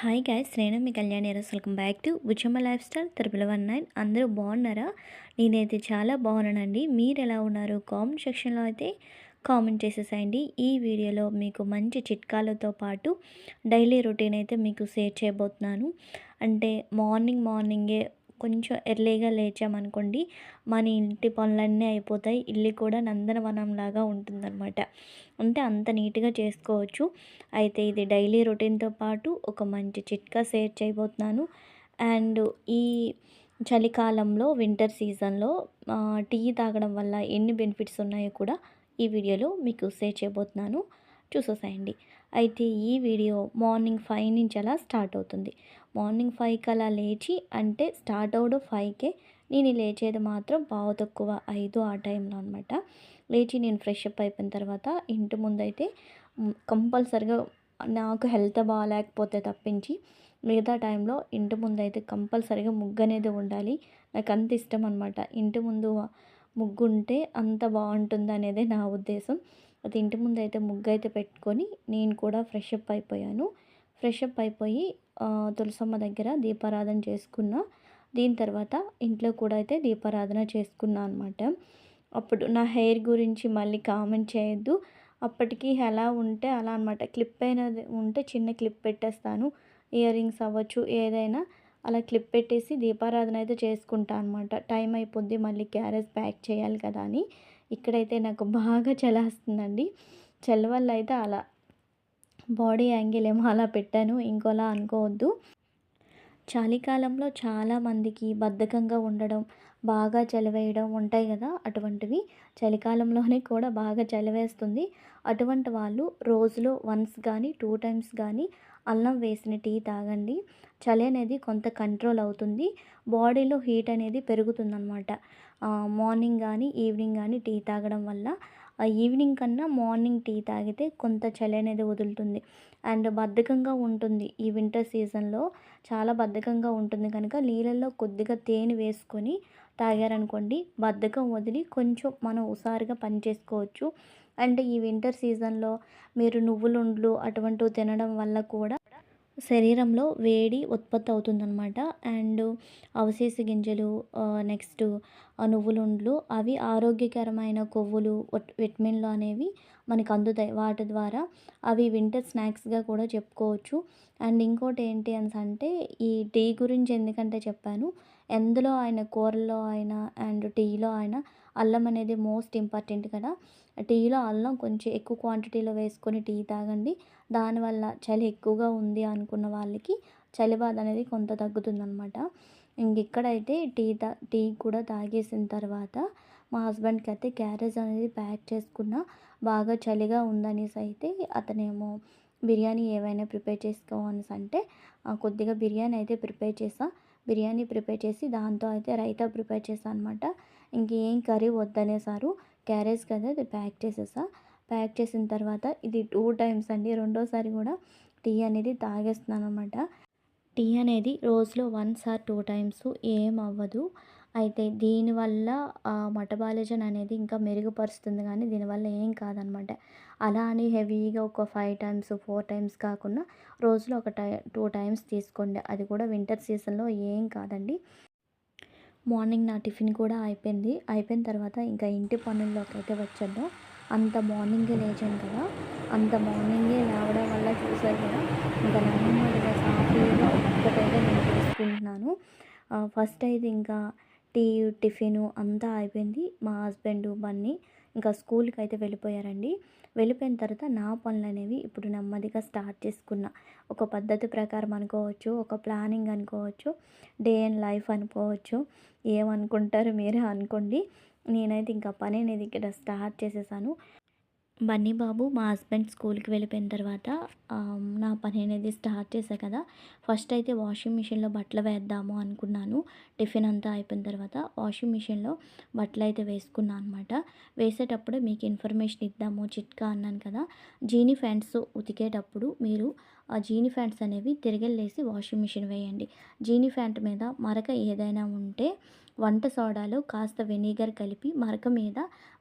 Hi guys నేను మీ కళ్యాణి రస్ welcome back to Buchamma lifestyle triple one nine అందరూ బాగున్నారా? నేనైతే చాలా బాగున్నానండి. మీరు ఎలా ఉన్నారు? కామెంట్ సెక్షన్లో అయితే కామెంట్ చేసేసేయండి. ఈ వీడియోలో మీకు మంచి చిట్కాలతో పాటు డైలీ రొటీన్ అయితే మీకు షేర్ చేయబోతున్నాను. అంటే మార్నింగ్ మార్నింగే కొంచెం ఎర్లీగా లేచామనుకోండి మన ఇంటి పనులన్నీ అయిపోతాయి. ఇల్లు కూడా నందనవనంలాగా ఉంటుందన్నమాట. అంటే అంత నీట్గా చేసుకోవచ్చు. అయితే ఇది డైలీ రొటీన్తో పాటు ఒక మంచి చిట్కా షేర్ చేయబోతున్నాను. అండ్ ఈ చలికాలంలో వింటర్ సీజన్లో టీ తాగడం వల్ల ఎన్ని బెనిఫిట్స్ ఉన్నాయో కూడా ఈ వీడియోలో మీకు షేర్ చేయబోతున్నాను. చూసేసేయండి. అయితే ఈ వీడియో మార్నింగ్ ఫైవ్ నుంచి అలా స్టార్ట్ అవుతుంది. మార్నింగ్ ఫైవ్కి అలా లేచి అంటే స్టార్ట్ అవడం ఫైవ్కే. నేను లేచేది మాత్రం పావు తక్కువ ఐదు ఆ టైంలో అనమాట లేచి నేను ఫ్రెష్ అప్ అయిపోయిన తర్వాత ఇంటి ముందైతే కంపల్సరిగా నాకు హెల్త్ బాగాలేకపోతే తప్పించి మిగతా టైంలో ఇంటి ముందు అయితే కంపల్సరిగా ముగ్గు అనేది ఉండాలి. నాకు అంత ఇష్టం అనమాట ఇంటి ముందు ముగ్గు ఉంటే అంత బాగుంటుంది అనేది నా ఉద్దేశం. అది ఇంటి ముందు అయితే ముగ్గు అయితే పెట్టుకొని నేను కూడా ఫ్రెష్ అప్ అయిపోయాను. ఫ్రెష్ అప్ అయిపోయి తులసమ్మ దగ్గర దీపారాధన చేసుకున్న దీని తర్వాత ఇంట్లో కూడా అయితే దీపారాధన చేసుకున్నా అనమాట అప్పుడు నా హెయిర్ గురించి మళ్ళీ కామెంట్ చేయొద్దు. అప్పటికి ఎలా ఉంటే అలా అనమాట క్లిప్ అయినది ఉంటే చిన్న క్లిప్ పెట్టేస్తాను. ఇయర్ రింగ్స్ అవ్వచ్చు ఏదైనా అలా క్లిప్ పెట్టేసి దీపారాధన అయితే చేసుకుంటా అనమాట టైం అయిపోద్ది మళ్ళీ క్యారేజ్ ప్యాక్ చేయాలి కదా అని. ఇక్కడైతే నాకు బాగా చలేస్తుందండి. చలి వల్ల అయితే అలా. బాడీ యాంగిల్ ఏమో అలా పెట్టాను. ఇంకోలా అనుకోవద్దు. చలికాలంలో చాలామందికి బద్ధకంగా ఉండడం బాగా చలివేయడం ఉంటాయి కదా అటువంటివి. చలికాలంలోనే కూడా బాగా చలివేస్తుంది. అటువంటి వాళ్ళు రోజులో వన్స్ కానీ టూ టైమ్స్ కానీ అల్లం వేసిన టీ తాగండి. చలి అనేది కొంత కంట్రోల్ అవుతుంది. బాడీలో హీట్ అనేది పెరుగుతుందన్నమాట. మార్నింగ్ కానీ ఈవినింగ్ కానీ టీ తాగడం వల్ల ఈవినింగ్ కన్నా మార్నింగ్ టీ తాగితే కొంత చలి అనేది వదులుతుంది. అండ్ బద్ధకంగా ఉంటుంది. ఈ వింటర్ సీజన్లో చాలా బద్ధకంగా ఉంటుంది. కనుక నీళ్ళల్లో కొద్దిగా తేనె వేసుకొని తాగారనుకోండి బద్ధకం వదిలి కొంచెం మనం ఉసారిగా పని చేసుకోవచ్చు. అండ్ ఈ వింటర్ సీజన్లో మీరు నువ్వులుండ్లు అటువంటివి తినడం వల్ల కూడా శరీరంలో వేడి ఉత్పత్తి అవుతుందన్నమాట అండ్ అవశేష గింజలు నెక్స్ట్ నువ్వులుండ్లు అవి ఆరోగ్యకరమైన కొవ్వులు విటమిన్లు అనేవి మనకు అందుతాయి వాటి ద్వారా. అవి వింటర్ స్నాక్స్గా కూడా చెప్పుకోవచ్చు. అండ్ ఇంకోటి ఏంటి అని అంటే ఈ టీ గురించి ఎందుకంటే చెప్పాను ఎందులో అయినా కూరల్లో అయినా అండ్ టీలో అయినా అల్లం అనేది మోస్ట్ ఇంపార్టెంట్ కదా. టీలో అల్లం కొంచెం ఎక్కువ క్వాంటిటీలో వేసుకొని టీ తాగండి. దానివల్ల చలి ఎక్కువగా ఉంది అనుకున్న వాళ్ళకి చలి బాధ అనేది కొంత తగ్గుతుందనమాట ఇంకెక్కడైతే టీ తా టీ కూడా తాగేసిన తర్వాత మా హస్బెండ్కి అయితే క్యారేజ్ అనేది ప్యాక్ చేసుకున్న బాగా చలిగా ఉందనేసి అయితే అతనేమో బిర్యానీ ఏవైనా ప్రిపేర్ చేసుకోవనేసి అంటే కొద్దిగా బిర్యానీ అయితే ప్రిపేర్ చేసా బిర్యానీ ప్రిపేర్ చేసి దాంతో అయితే రైతా ప్రిపేర్ చేశాను అనమాట ఇంకేం కర్రీ వద్దనేసారు. క్యారేజ్ కదా అది ప్యాక్ చేసేసా. ప్యాక్ చేసిన తర్వాత ఇది టూ టైమ్స్ అండి. రెండోసారి కూడా టీ అనేది తాగేస్తున్నాను అనమాట టీ అనేది రోజులో వన్స్ ఆర్ టూ టైమ్స్ ఏం అవ్వదు. అయితే దీనివల్ల మటబాలిజన్ అనేది ఇంకా మెరుగుపరుస్తుంది కానీ దీనివల్ల ఏం కాదనమాట అలా అని హెవీగా ఒక ఫైవ్ టైమ్స్ ఫోర్ టైమ్స్ కాకుండా రోజులో ఒక టై టూ టైమ్స్ తీసుకోండి. అది కూడా వింటర్ సీజన్లో ఏం కాదండి. మార్నింగ్ నా టిఫిన్ కూడా అయిపోయింది. అయిపోయిన తర్వాత ఇంకా ఇంటి పనుల్లోకి అయితే వచ్చాను అంత మార్నింగే లేచాను కదా. అంత మార్నింగే లేవడం వల్ల చూసారు కదా. ఇంకా నెమ్మదిగా సాఫీగా ఒక్కటైతే నేను చూసుకుంటున్నాను. ఫస్ట్ అయితే ఇంకా టీ టిఫిన్ అంతా అయిపోయింది. మా హస్బెండ్ బన్నీ ఇంకా స్కూల్కి అయితే వెళ్ళిపోయారండి. వెళ్ళిపోయిన తర్వాత నా పనులు అనేవి ఇప్పుడు నెమ్మదిగా స్టార్ట్ చేసుకున్న. ఒక పద్ధతి ప్రకారం అనుకోవచ్చు ఒక ప్లానింగ్ అనుకోవచ్చు డే అండ్ లైఫ్ అనుకోవచ్చు ఏమనుకుంటారు మీరే అనుకోండి. నేనైతే ఇంకా పని అనేది ఇక్కడ స్టార్ట్ చేసేసాను. బన్నీ బాబు మా హస్బెండ్ స్కూల్కి వెళ్ళిపోయిన తర్వాత నా పని అనేది స్టార్ట్ చేశా కదా. ఫస్ట్ అయితే వాషింగ్ మిషన్లో బట్టలు వేద్దాము అనుకున్నాను. టిఫిన్ అంతా అయిపోయిన తర్వాత వాషింగ్ మిషన్లో బట్టలు అయితే వేసుకున్నాను అనమాట వేసేటప్పుడు మీకు ఇన్ఫర్మేషన్ ఇద్దాము చిట్కా అన్నాను కదా. జీనీ ఫ్యాంట్స్ ఉతికేటప్పుడు మీరు ఆ జీని ఫ్యాంట్స్ అనేవి తిరగలేసి వాషింగ్ మిషన్ వేయండి. జీనీ ఫ్యాంట్ మీద మరక ఏదైనా ఉంటే వంట సోడాలో కాస్త వెనిగర్ కలిపి మరక మీద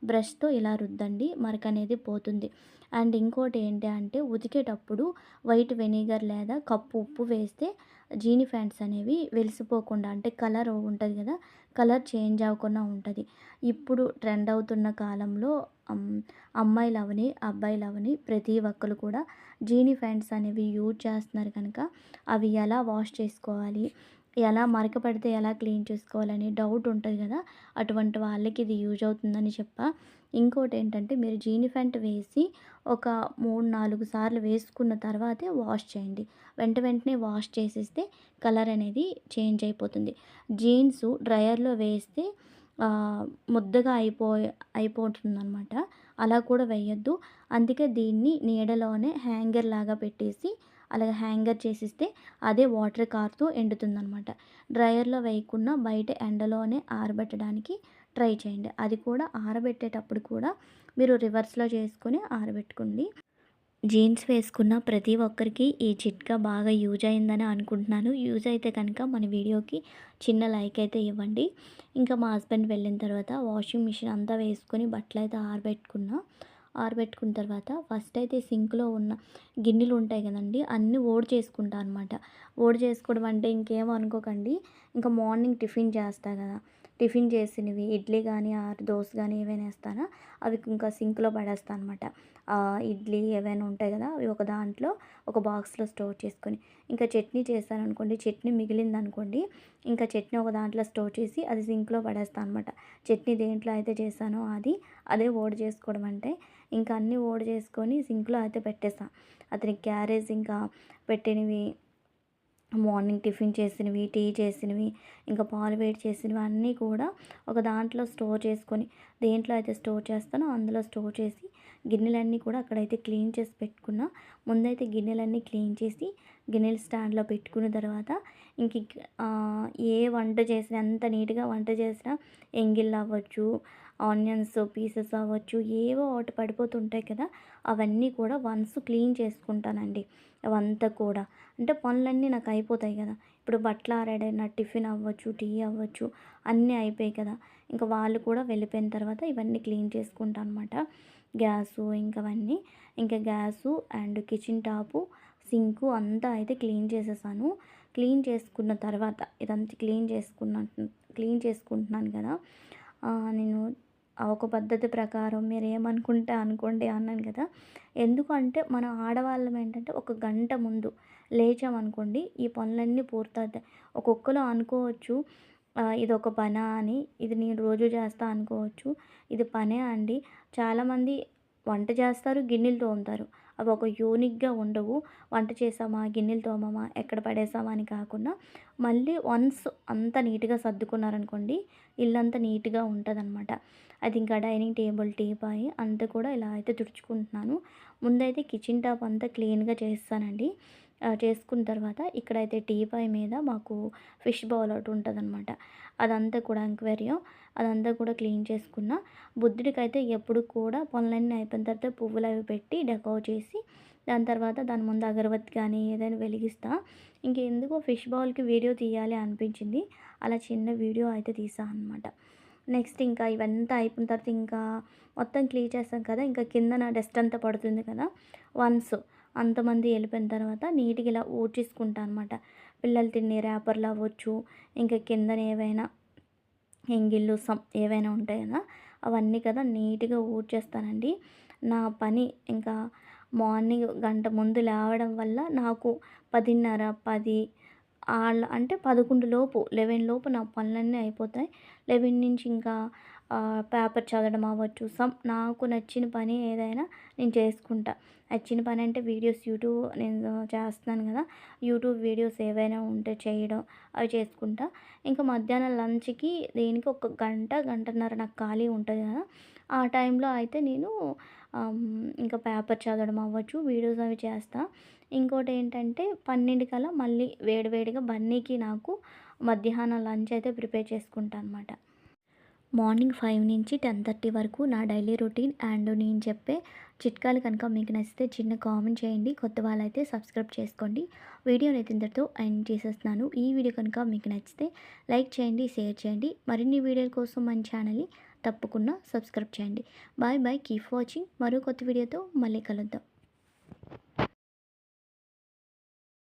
బ్రష్తో ఇలా రుద్దండి మరక అనేది పోతుంది. అండ్ ఇంకోటి ఏంటి అంటే ఉతికేటప్పుడు వైట్ వెనిగర్ లేదా కప్పు ఉప్పు వేస్తే జీనీ ఫ్యాంట్స్ అనేవి వెలిసిపోకుండా అంటే కలర్ ఉంటుంది కదా కలర్ చేంజ్ అవ్వకుండా ఉంటుంది. ఇప్పుడు ట్రెండ్ అవుతున్న కాలంలో అమ్మాయిలు అవని అబ్బాయిలు అవని ప్రతి ఒక్కరు కూడా జీనీ ఫ్యాంట్స్ అనేవి యూజ్ చేస్తున్నారు కనుక అవి ఎలా వాష్ చేసుకోవాలి ఎలా మరక పడితే ఎలా క్లీన్ చేసుకోవాలని డౌట్ ఉంటుంది కదా అటువంటి వాళ్ళకి ఇది యూజ్ అవుతుందని చెప్ప. ఇంకోటి ఏంటంటే మీరు జీని ఫ్యాంట్ వేసి ఒక మూడు నాలుగు సార్లు వేసుకున్న తర్వాతే వాష్ చేయండి. వెంట వెంటనే వాష్ చేసేస్తే కలర్ అనేది చేంజ్ అయిపోతుంది. జీన్స్ డ్రయర్లో వేస్తే ముద్దగా అయిపో అయిపోతుంది అనమాట అలా కూడా వేయొద్దు అందుకే దీన్ని నీడలోనే హ్యాంగర్ లాగా పెట్టేసి అలాగే హ్యాంగర్ చేసిస్తే అదే వాటర్ కారుతూ ఎండుతుందనమాట. డ్రయర్లో వేయకుండా బయట ఎండలోనే ఆరబెట్టడానికి ట్రై చేయండి. అది కూడా ఆరబెట్టేటప్పుడు కూడా మీరు రివర్స్లో చేసుకుని ఆరబెట్టుకోండి. జీన్స్ వేసుకున్న ప్రతి ఒక్కరికి ఈ చిట్కా బాగా యూజ్ అయిందని అనుకుంటున్నాను. యూజ్ అయితే కనుక మన వీడియోకి చిన్న లైక్ అయితే ఇవ్వండి. ఇంకా మా హస్బెండ్ వెళ్ళిన తర్వాత వాషింగ్ మిషన్ అంతా వేసుకొని బట్టలు అయితే ఆరబెట్టుకున్నా. ఆరబెట్టుకున్న తర్వాత ఫస్ట్ అయితే సింక్లో ఉన్న గిన్నెలు ఉంటాయి కదండి అన్నీ ఓడి చేసుకుంటా అనమాట ఓడి చేసుకోవడం అంటే ఇంకేమో అనుకోకండి. ఇంకా మార్నింగ్ టిఫిన్ చేస్తా కదా. టిఫిన్ చేసినవి ఇడ్లీ కానీ ఆరు దోశ కానీ ఏవైనా వేస్తానా? అవి ఇంకా సింక్లో పడేస్తాను అనమాట ఇడ్లీ ఏవైనా ఉంటాయి కదా అవి ఒక దాంట్లో ఒక బాక్స్లో స్టోర్ చేసుకొని ఇంకా చట్నీ చేశాను అనుకోండి చట్నీ మిగిలింది అనుకోండి ఇంకా చట్నీ ఒక దాంట్లో స్టోర్ చేసి అది సింక్లో పడేస్తాను అనమాట చట్నీ దేంట్లో అయితే చేశానో అది అదే ఓడి చేసుకోవడం అంటే ఇంకా అన్నీ ఓడి చేసుకొని సింక్లో అయితే పెట్టేస్తాను అతనికి క్యారేజ్ ఇంకా పెట్టినవి మార్నింగ్ టిఫిన్ చేసినవి టీ చేసినవి ఇంకా పాలు వేడి చేసినవి అన్నీ కూడా ఒక దాంట్లో స్టోర్ చేసుకొని దేంట్లో అయితే స్టోర్ చేస్తానో అందులో స్టోర్ చేసి గిన్నెలన్నీ కూడా అక్కడైతే క్లీన్ చేసి పెట్టుకున్న. ముందైతే గిన్నెలన్నీ క్లీన్ చేసి గిన్నెలు స్టాండ్లో పెట్టుకున్న తర్వాత ఇంక ఏ వంట చేసినా ఎంత నీట్గా వంట చేసినా ఎంగిల్ అవ్వచ్చు ఆనియన్స్ పీసెస్ అవ్వచ్చు ఏవో ఒకటి పడిపోతుంటాయి కదా అవన్నీ కూడా వన్స్ క్లీన్ చేసుకుంటానండి. అవంతా కూడా. అంటే పనులన్నీ నాకు అయిపోతాయి కదా. ఇప్పుడు బట్టలు ఆరాడైనా టిఫిన్ అవ్వచ్చు టీ అవ్వచ్చు అన్నీ అయిపోయాయి కదా. ఇంకా వాళ్ళు కూడా వెళ్ళిపోయిన తర్వాత ఇవన్నీ క్లీన్ చేసుకుంటాను అనమాట గ్యాసు ఇంకా అవన్నీ. ఇంకా gas and kitchen top sink అంతా అయితే క్లీన్ చేసేసాను. క్లీన్ చేసుకున్న తర్వాత ఇదంతా క్లీన్ చేసుకున్న క్లీన్ చేసుకుంటున్నాను కదా. నేను ఒక పద్ధతి ప్రకారం మీరు ఏమనుకుంటే అనుకోండి అన్నాను కదా. ఎందుకంటే మన ఆడవాళ్ళం ఏంటంటే ఒక గంట ముందు లేచామనుకోండి ఈ పనులన్నీ పూర్తవుతాయి. ఒక్కొక్కరు అనుకోవచ్చు ఇది ఒక పనా అని ఇది నేను రోజు చేస్తా అనుకోవచ్చు. ఇది పనే అండి. చాలామంది వంట చేస్తారు గిన్నెలు తోముతారు. అవి ఒక యూనిక్గా ఉండవు. వంట చేసామా గిన్నెలు తోమమా? ఎక్కడ పడేసామా అని కాకుండా మళ్ళీ వన్స్ అంత నీట్గా సర్దుకున్నారనుకోండి ఇల్లంతా నీట్గా ఉంటుంది అనమాట అది ఇంకా డైనింగ్ టేబుల్ టీపాయి అంతా కూడా ఇలా అయితే తుడుచుకుంటున్నాను. ముందైతే కిచెన్ టాప్ అంతా క్లీన్గా చేస్తానండి. చేసుకున్న తర్వాత ఇక్కడైతే టీపాయ్ మీద మాకు ఫిష్ బౌల్ ఒకటి ఉంటుంది అనమాట అదంతా కూడా ఎంక్వైరియో అదంతా కూడా క్లీన్ చేసుకున్న. బుద్ధుడికి అయితే ఎప్పుడు కూడా పనులన్నీ అయిపోయిన తర్వాత పువ్వులు అవి పెట్టి డెకో చేసి దాని తర్వాత దాని ముందు అగరబత్తి కానీ ఏదైనా వెలిగిస్తా. ఇంకెందుకో ఫిష్ బౌల్కి వీడియో తీయాలి అనిపించింది. అలా చిన్న వీడియో అయితే తీసా అనమాట నెక్స్ట్ ఇంకా ఇవంతా అయిపోయిన తర్వాత ఇంకా మొత్తం క్లీన్ చేస్తాం కదా ఇంకా కిందన డస్ట్ అంతా పడుతుంది కదా. వన్స్ అంతమంది వెళ్ళిపోయిన తర్వాత నీట్గా ఇలా ఊడ్చేసుకుంటా అనమాట పిల్లలు తినే ర్యాపర్లు అవ్వచ్చు ఇంకా కిందన ఏవైనా ఎంగిళ్ళు సమ్ ఏవైనా ఉంటాయి కదా అవన్నీ కదా నీట్గా ఊడ్చేస్తానండి. నా పని ఇంకా మార్నింగ్ గంట ముందు లేవడం వల్ల నాకు పదిన్నర పది వాళ్ళ అంటే పదకొండు లోపు లెవెన్ లోపు నా పనులన్నీ అయిపోతాయి. లెవెన్ నుంచి ఇంకా పేపర్ చదవడం అవ్వచ్చు. సమ్ నాకు నచ్చిన పని ఏదైనా నేను చేసుకుంటా. నచ్చిన పని అంటే వీడియోస్ యూట్యూబ్ నేను చేస్తున్నాను కదా. యూట్యూబ్ వీడియోస్ ఏవైనా ఉంటే చేయడం అవి చేసుకుంటా. ఇంకా మధ్యాహ్నం లంచ్కి దేనికి ఒక గంట గంటన్నర నాకు ఖాళీ ఉంటుంది కదా. ఆ టైంలో అయితే నేను ఇంకా పేపర్ చదవడం అవ్వచ్చు వీడియోస్ అవి చేస్తా. ఇంకోటి ఏంటంటే పన్నెండు కల మళ్ళీ వేడివేడిగా బన్నీకి నాకు మధ్యాహ్నం లంచ్ అయితే ప్రిపేర్ చేసుకుంటా అనమాట మార్నింగ్ ఫైవ్ నుంచి టెన్ థర్టీ వరకు నా డైలీ రొటీన్ అండ్ నేను చెప్పే చిట్కాలు కనుక మీకు నచ్చితే చిన్న కామెంట్ చేయండి. కొత్త వాళ్ళైతే సబ్స్క్రైబ్ చేసుకోండి. వీడియోని అయితే ఇంతటితో ఎండ్ చేసేస్తున్నాను. ఈ వీడియో కనుక మీకు నచ్చితే లైక్ చేయండి షేర్ చేయండి. మరిన్ని వీడియోల కోసం మన ఛానల్ని తప్పకుండా సబ్స్క్రైబ్ చేయండి. Bye bye. Keep watching. మరో కొత్త వీడియోతో మళ్ళీ కలుద్దాం.